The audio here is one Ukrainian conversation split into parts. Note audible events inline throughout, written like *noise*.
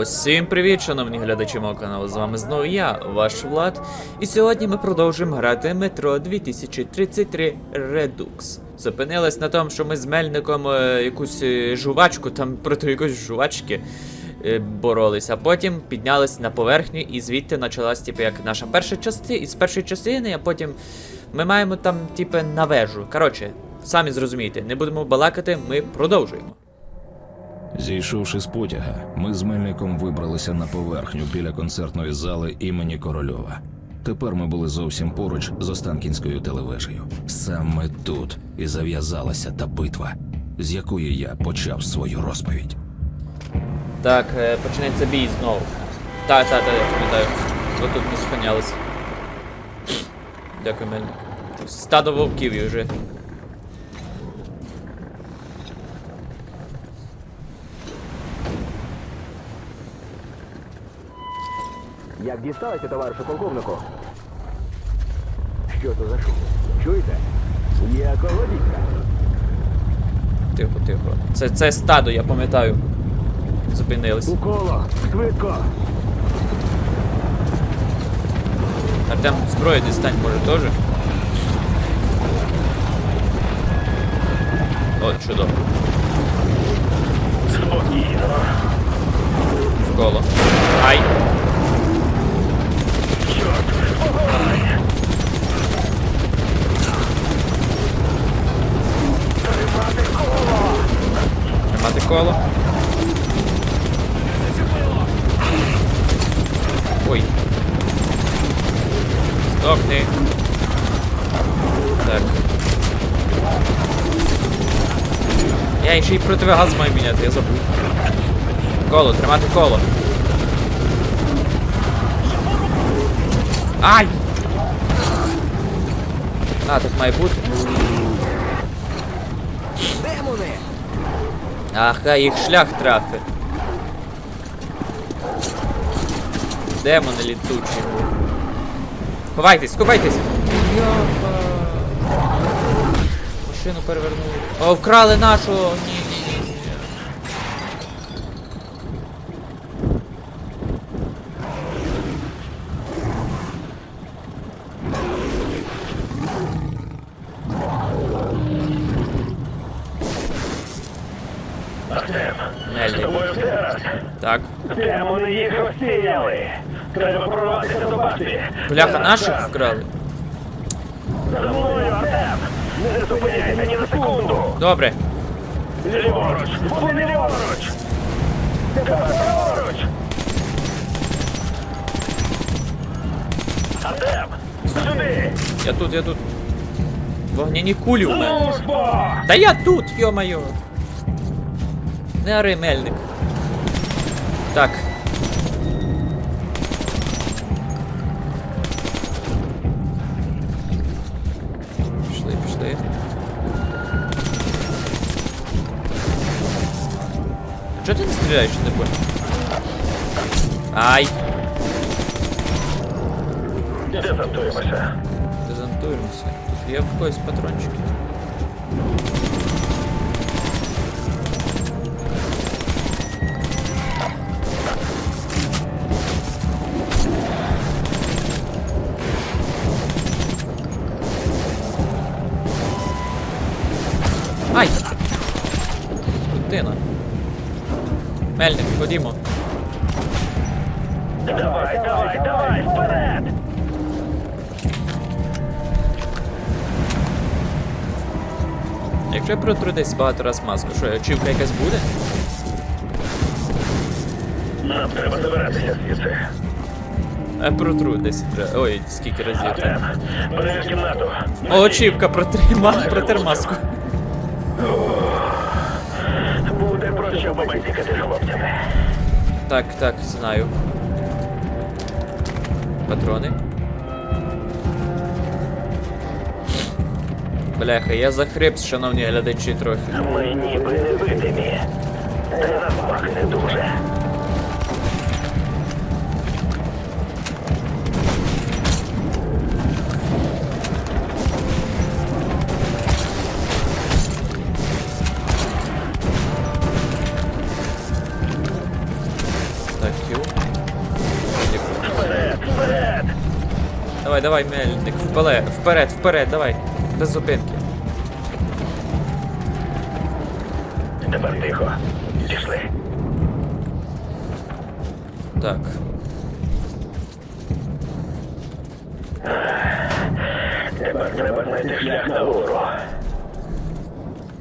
Усім привіт, шановні глядачі мого каналу. З вами знову я, ваш Влад. І сьогодні ми продовжуємо грати метро 2033 Redux. Зупинились на тому, що ми з Мельником е, якусь е, жувачку, там *laughs* проти якоїсь жувачки е, боролись, а потім піднялись на поверхню і звідти почалась, типу, як наша перша частина, із першої частини, а потім ми маємо там, типу, на вежу. Коротше, самі зрозумієте, не будемо балакати, ми продовжуємо. Зійшовши з потяга, ми з Мельником вибралися на поверхню біля концертної зали імені Корольова. Тепер ми були зовсім поруч з Останкінською телевежею. Саме тут і зав'язалася та битва, з якої я почав свою розповідь. Так, е, почнеться бій знову. Так, так, так, я пам'ятаю. Отут ми зупинялись. Дякую, Мельник. Стадо вовків вже. Як дісталося, товаришу полковнику? Що то за шум? Чуєте? Є колодіська. Тихо, тихо. Це, це стадо, я пам'ятаю. Зупинились. У коло! Швидко! Артем, зброю дістань, може, теж? О, чудово. В коло. Ай! Коло. Ой. Здохни. Так. Я ще й противогаз маю міняти, я забув. Коло, тримати коло. Ай! А, так має бути. А, хай їх шлях трафить. Демони літучі. Ховайтесь, ховайтесь! Йопа. Машину перевернули. О, вкрали нашу! Ні, розсіяли. Треба прорватися до башти. Бляха, наших вкрали. За мною, Артем! Не зупиняйся ні на секунду! Добре. Ліворуч! Вони ліворуч! Тепер праворуч! Артем! Сюди! Я тут, я тут. Вогняні кулі у мене. Ну ж бо! Та я тут, йо-моє. Не ори, мельник. Так. Чого ти не стріляєш, не понял? Ай! Дезантуємося. Дезонтуємося. Тут є в когось патрончики. Ай! Скотина. Мельник, ходімо. Давай, давай, давай, вперед! Якщо я протру десь багато раз маску, що очівка якась буде? Нам треба забиратися звідси. А протру десь треба. Ой, скільки разів. Бери в кімнату. О, очівка протрима, протер маску. Побазікати хлопцями. Так, так, знаю. Патрони. Бляха, я захрип, шановні глядачі, трохи. Ми ніби невидимі. Та не дуже. Давай, давай, мельник, вперед, вперед, вперед, давай. Без зупинки. Тепер тихо. Пішли. Так. Тепер треба знайти шлях нагору.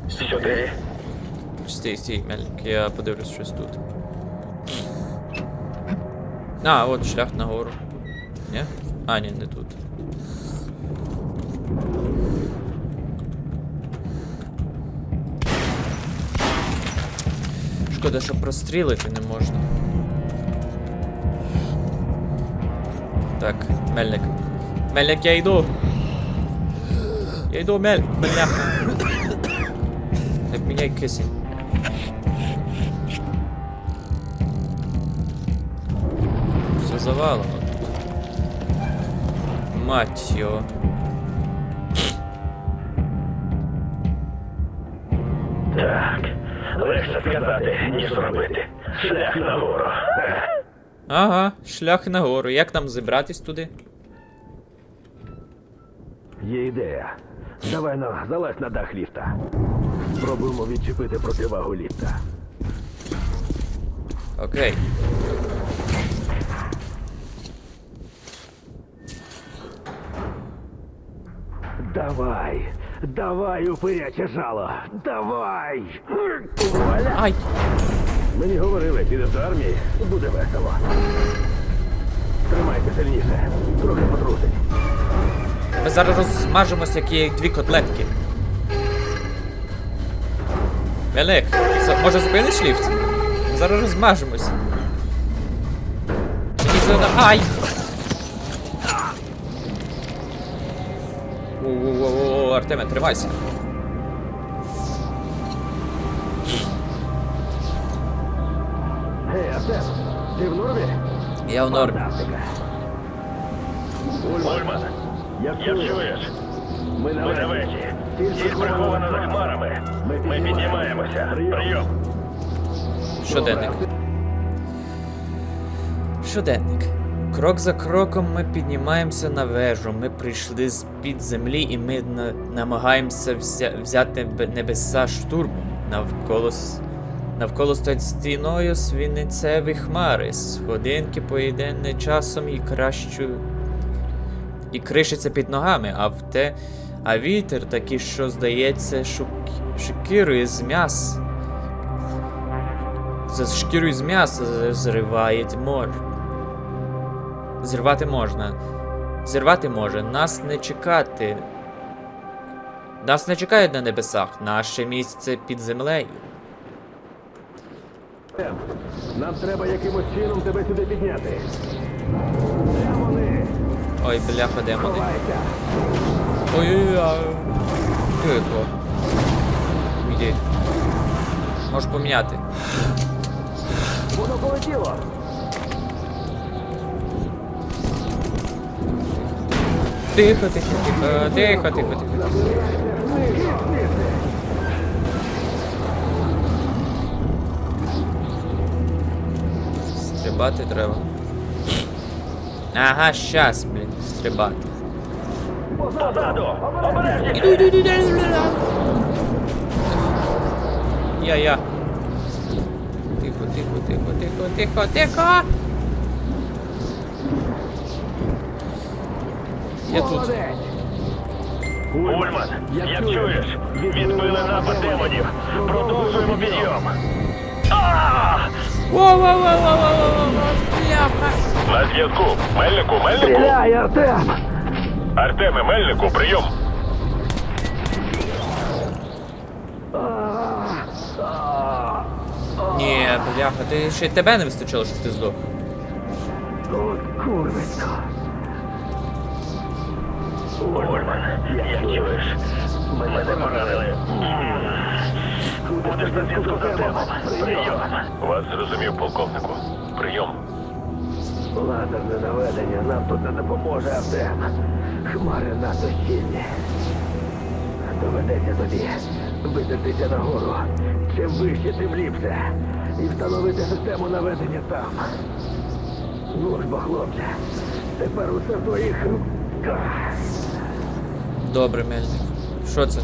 Сюди. Стій, стій, мельник, я подивлюсь щось тут. А, от шлях нагору. Ні? А, ні, не тут. Шкода, що прострілити не можна. Так, мельник. Мельник, я йду. Я йду, мель... мельняха. Так, міняй кисень. Все завалено. Мать його. Так. Легше сказати, ніж робити. Шлях нагору. Ага, шлях нагору. Як нам зібратись туди? Є ідея. Давай ну, залазь на дах ліфта. Спробуємо відчепити противагу ліфта. Окей. Давай! Давай, упиряче жало! Давай! Ай! Мені говорили, підеш до армії, буде весело. Тримайся сильніше, трохи потрусить. Ми зараз розсмажимося, як є дві котлетки. Велик, може зупиниш ліфт? Ми зараз розмажемось. Ай! О-о-о-о, Артеме, тримайся. Гей, Артем, ти в нормі? Я в нормі. Ульман, Як чуєш? Ми на Ми на вежі. вежі. Ціль Ціль прихована за хмарами. Ми піднімаємося. Прийом. Щоденник. Щоденник. Крок за кроком ми піднімаємося на вежу. Ми прийшли з під землі і ми на- намагаємося взя- взяти небеса штурмом. Навколо, навколо стоять стіною свінцеві хмари. Сходинки поєднані часом і кращу. І кришиться під ногами, а в те. А вітер такий, що здається, шук... шокирує з м'яс. За шкірою з м'яса зриває мор. Зірвати можна. Зірвати може. Нас не чекати. Нас не чекають на небесах. Наше місце під землею. Нам треба якимось чином тебе сюди підняти. Ой, бляха, де вони? Ховайся! Ой-ой-ой. Тихо. Іди. Можеш поміняти. Воно полетіло! Тихо, тихо, тихо, тихо, тихо, тихо. Стрибати треба. Ага, щас, блін, стрибати. Я, я. Тихо, тихо, тихо, тихо, тихо, тихо. Я тут. Ульман, як чуєш? Відбили напад демонів. Продовжуємо підйом. На зв'язку. Мельнику, Мельнику. Стріляй, Артем! Артеме, Мельнику, прийом. Ні, бляха, ти ще й тебе не вистачило, щоб ти здох. От курвисько! Ульман, як чуєш? Мене поранили. Будеш на зв'язку з. Прийом. Вас зрозумів, полковнику. Прийом. Лазерне наведення нам тут не допоможе, Артем. Хмари надто щільні. Доведеться тобі видертися нагору. Чим вище, тим ліпше. І встановити систему наведення там. Ну ж бо, хлопче, тепер усе в твоїх Добре, мельник. Що це?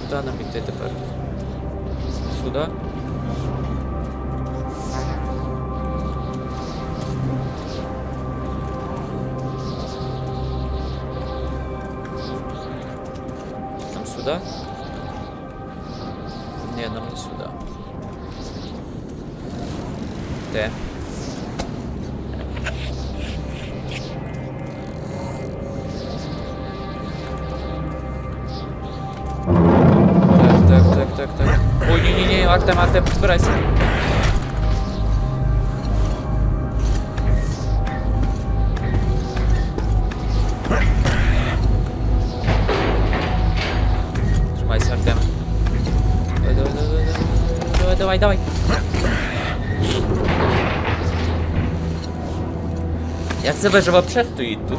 Куди нам іти тепер? Сюди? Нам сюда? Не, нам не сюда. Де? Так, так, так, так, так. Ой, ні-ні-ні, Артем, Артем, збирайся. Тримайся, це вежа вообще стоїть тут?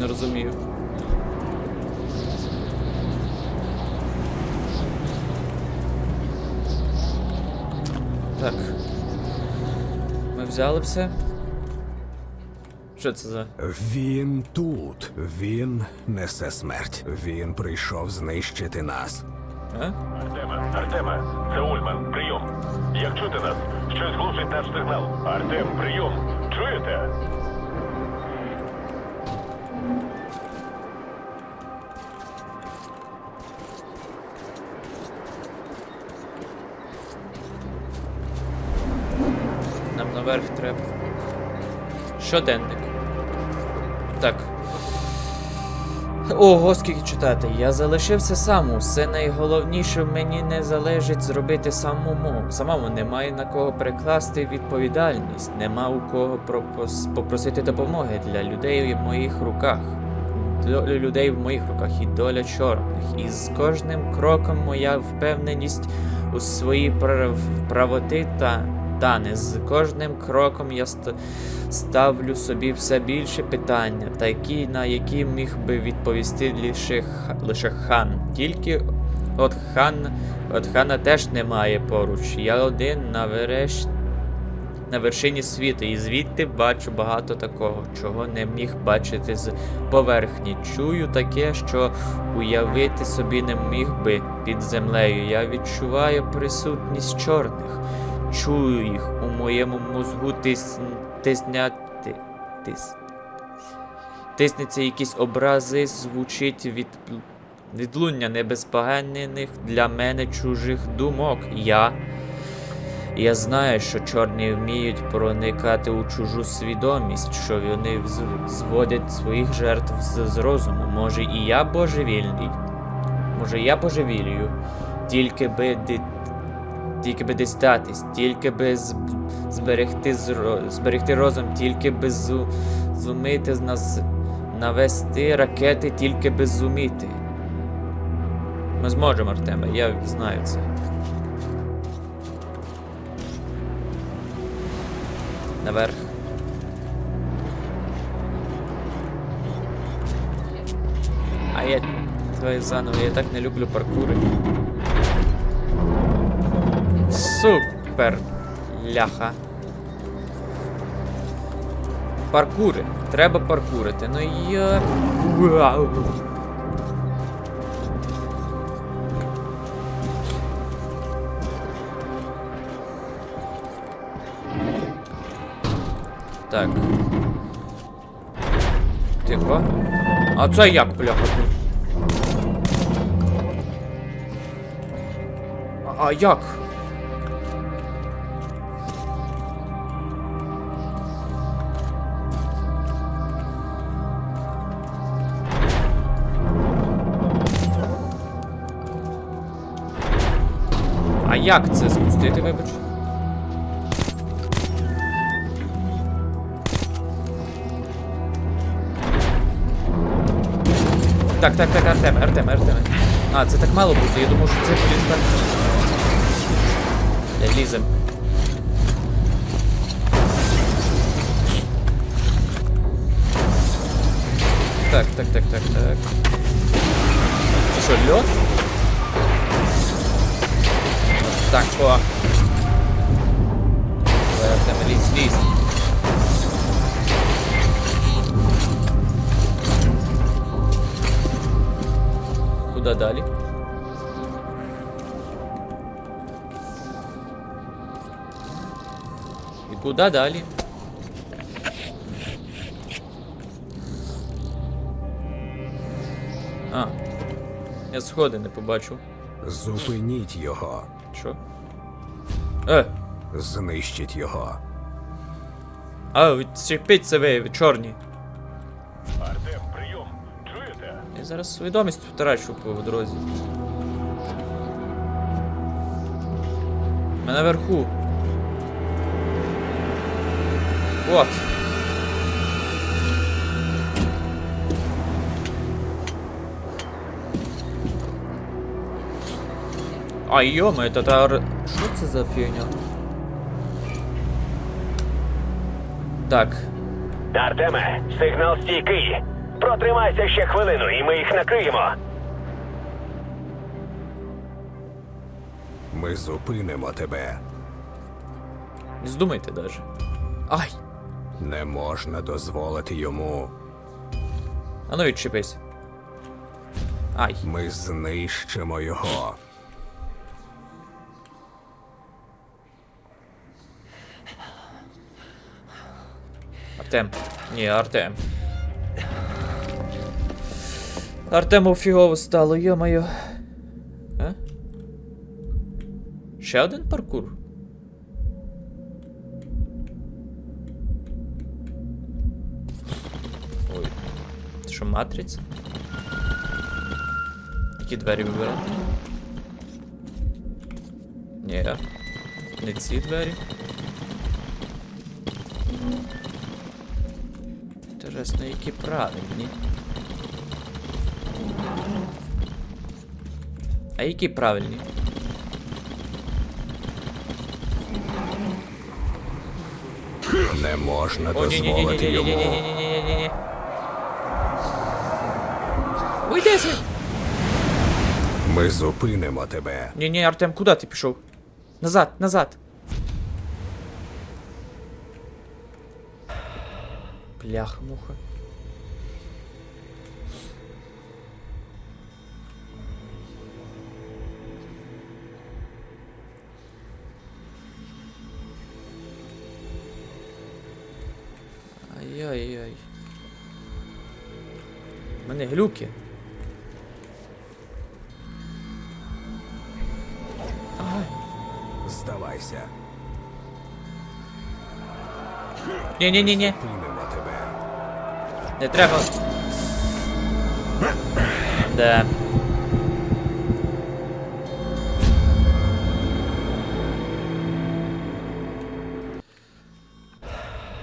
Не розумію. Так. Ми взяли все. Що це за. Він тут. Він несе смерть. Він прийшов знищити нас. А? Артеме, Артеме, це Ульман, прийом. Як чути нас? Щось глушить наш сигнал. Артем, прийом. Чуєте? Нам наверх треба. Щоденник. Ого, скільки читати. Я залишився сам. Усе найголовніше мені не залежить зробити самому. Самому немає на кого перекласти відповідальність, нема у кого пропос... попросити допомоги для людей в моїх руках. Доля людей в моїх руках і доля чорних. І з кожним кроком моя впевненість у своїй прав... правоти та тане. З кожним кроком я ставлю собі все більше питання, такі, на які міг би відповісти лише, лише хан. Тільки от хан, от хана теж немає поруч. Я один навереш... на вершині світу, і звідти бачу багато такого, чого не міг бачити з поверхні. Чую таке, що уявити собі не міг би під землею. Я відчуваю присутність чорних. Чую їх у моєму мозгу тис... тисняти. Тис... Тиснеться якісь образи, звучить від... відлуння небезпоганених для мене чужих думок. Я. Я знаю, що чорні вміють проникати у чужу свідомість, що вони зводять своїх жертв з, з розуму. Може, і я божевільний. Може, я божевілію, тільки би ди- тільки би десь статись, тільки би зберегти, зберегти розум, тільки би зу- зумити з нас навести ракети, тільки би зуміти. Ми зможемо, Артеме, я знаю це. Наверх. А я твоє заново, я так не люблю паркури. Супер ляха. Паркури. Треба паркурити. Ну я. Вау. Так. Тихо. А це як, бляха? тут? А, як? Як це спустити, вибач? Так, так, так, Артем, Артем, Артем. А, це так мало бути, я думав, що це блін так. Я лізем. Так, так, так, так, так. Це що, льот? Так, о. Давай, Артем, лізь, лізь. Куда далі? І куди далі? А. Я сходи не побачив. Зупиніть його. Що? Е! Знищіть його. А, відчепіть себе, ви чорні. Артем, прийом. Чуєте? Я зараз свідомість втрачу по дорозі. Ми наверху. От. А йома, это тар... Що це за фігня? Так. Артеме, сигнал стійкий. Протримайся ще хвилину, і ми їх накриємо. Ми зупинимо тебе. Не здумайте даже. Ай! Не можна дозволити йому. А ну відчепись. Ай. Ми знищимо його. Артем. Ні, Артем. Артему фігово стало, йо-моє. А? Ще один паркур. Ой. Це що, матриця? Які двері вибирати? Ні. Не ці двері. Інтересно, які правильні. А які правильні? Не можна дозволити йому. ні, ні, ні, ні. Уйди звідси! Ми зупинимо тебе. Ні, ні, Артем, куди ти пішов? Назад, назад. Бляха, муха. Ай-яй-яй. У мене глюки. Здавайся. Ні-ні-ні-ні. Не треба. Да.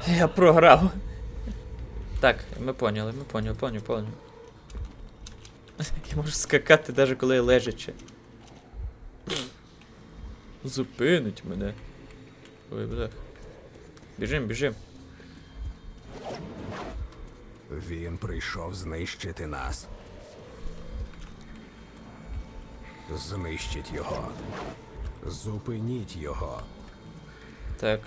Я програв. Так, ми поняли, ми поняли, поняли, поняли. Я можу скакати навіть коли я лежачи. Зупинить мене. Ой, бля. Біжим, біжим. Він прийшов знищити нас. Знищіть його. Зупиніть його. Так.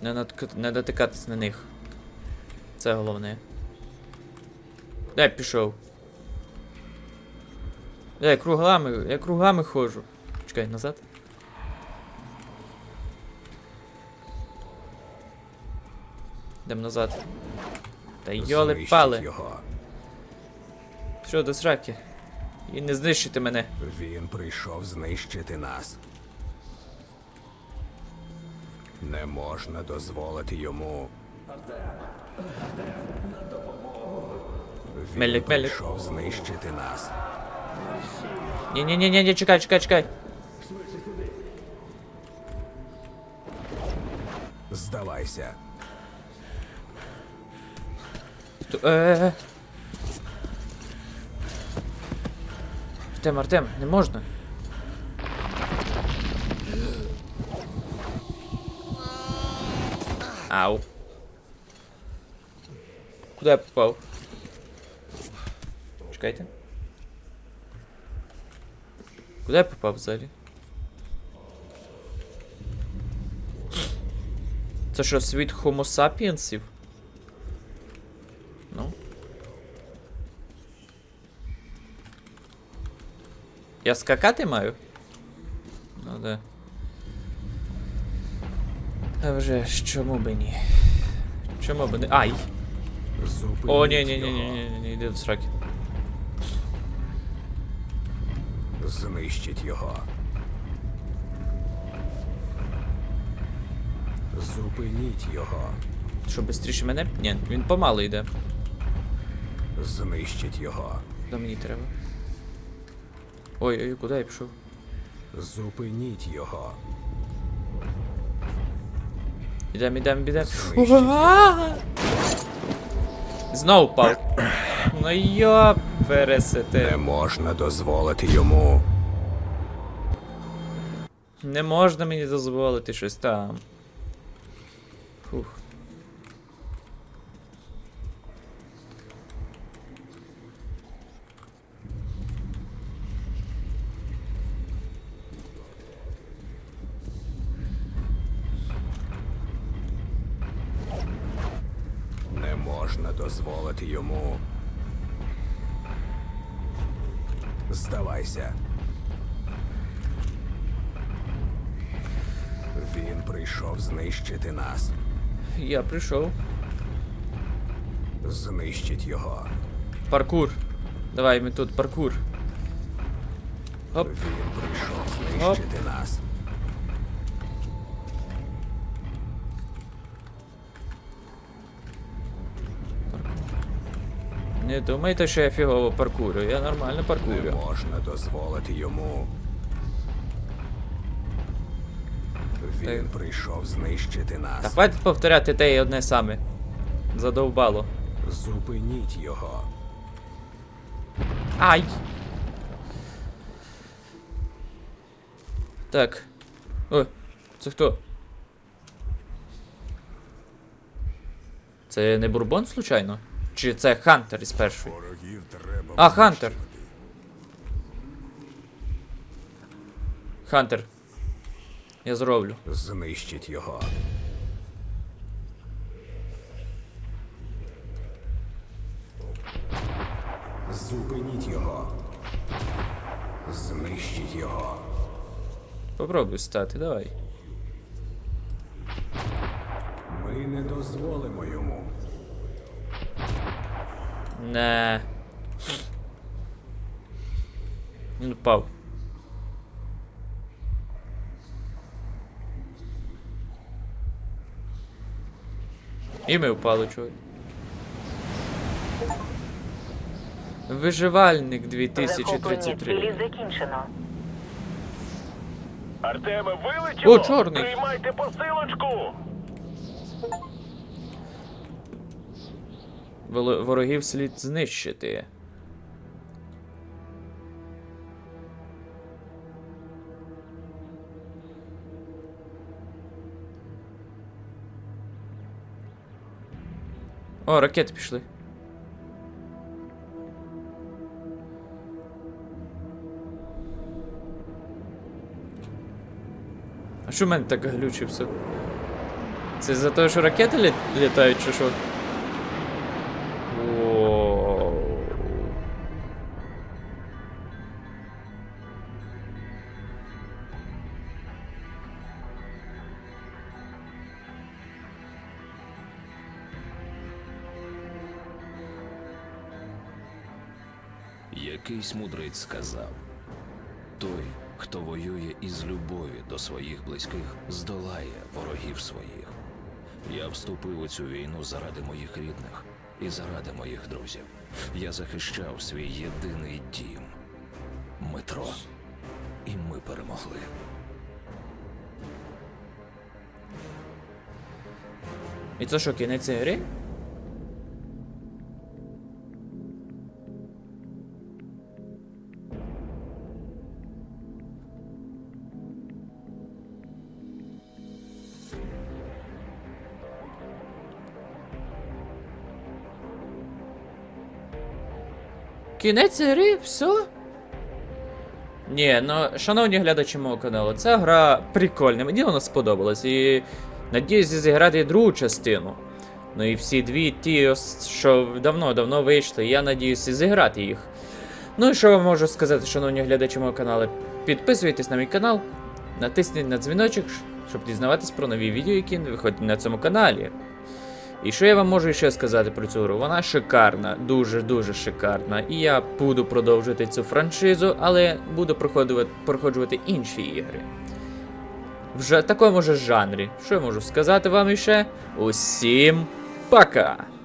Не, натк... не дотикатись на них. Це головне. Я пішов? Я кругами, я кругами ходжу. Чекай, назад. Йдем назад. Та йоли пали. Що до сраки? І не знищити мене. Він прийшов знищити нас. Не можна дозволити йому. Він Мельник, мельник. прийшов знищити нас. Ні, ні, ні, ні, ні, чекай, чекай, чекай. Здавайся. Е. Артем, Артем, не можна. Ау. Куди я попав? Чекайте. Куди я попав взагалі? Це що, світ Homo sapiensів? Я скакати маю? Ну да. А вже ж чому би ні? Чому би не. Ай! Зупиніть О, ні, ні, ні, його. ні, ні, ні, ні, йди в сраки. Знищить його. Зупиніть його. Що, швидше мене? Ні, він помало йде. Знищить його. Куди мені треба? Ой, ой, куди я пішов? Зупиніть його. Ідем, ідем, ідем. Знищить Знов впав. Ну йо, Не можна дозволити йому. Не можна мені дозволити щось там. Фух. Знищити нас. Я прийшов. Знищить його. Паркур. Давай ми тут паркур. Оп. Він прийшов знищити нас. Не думайте, що я фігово паркурю. Я нормально Не паркурю. можна дозволити йому. Він прийшов знищити нас. Та хватить повторяти те і одне саме. Задовбало. Зупиніть його. Ай! Так. Ой, це хто? Це не бурбон, случайно? Чи це Хантер із першої? А, Хантер. Хантер. Я зроблю. Знищить його. Зупиніть його. Знищить його. Попробуй стати, давай. Ми не дозволимо йому. Не. Він впав. І ми впали, чого. Виживальник Захоплення 2033. закінчено. Артеме, вилетіло! О, чорний. Приймайте посилочку! Ворогів слід знищити. О, ракети пішли. А що в мене так глючить все? Це за те, що ракети лі... літають, чи що? Якийсь мудрець сказав: той, хто воює із любові до своїх близьких, здолає ворогів своїх. Я вступив у цю війну заради моїх рідних і заради моїх друзів. Я захищав свій єдиний дім метро. І ми перемогли. І це що, кінець гри? Кінець гри? Все? Ні, ну, шановні глядачі мого каналу, ця гра прикольна, мені вона сподобалась. І надіюсь зіграти другу частину. Ну і всі дві ті, що давно-давно вийшли, я надіюся зіграти їх. Ну і що вам можу сказати, шановні глядачі мого каналу, підписуйтесь на мій канал, натисніть на дзвіночок, щоб дізнаватись про нові відео, які виходять на цьому каналі. І що я вам можу ще сказати про цю гру? Вона шикарна, дуже-дуже шикарна. І я буду продовжувати цю франшизу, але буду проходити, проходжувати інші ігри. В такому ж жанрі. Що я можу сказати вам іще? Усім пока!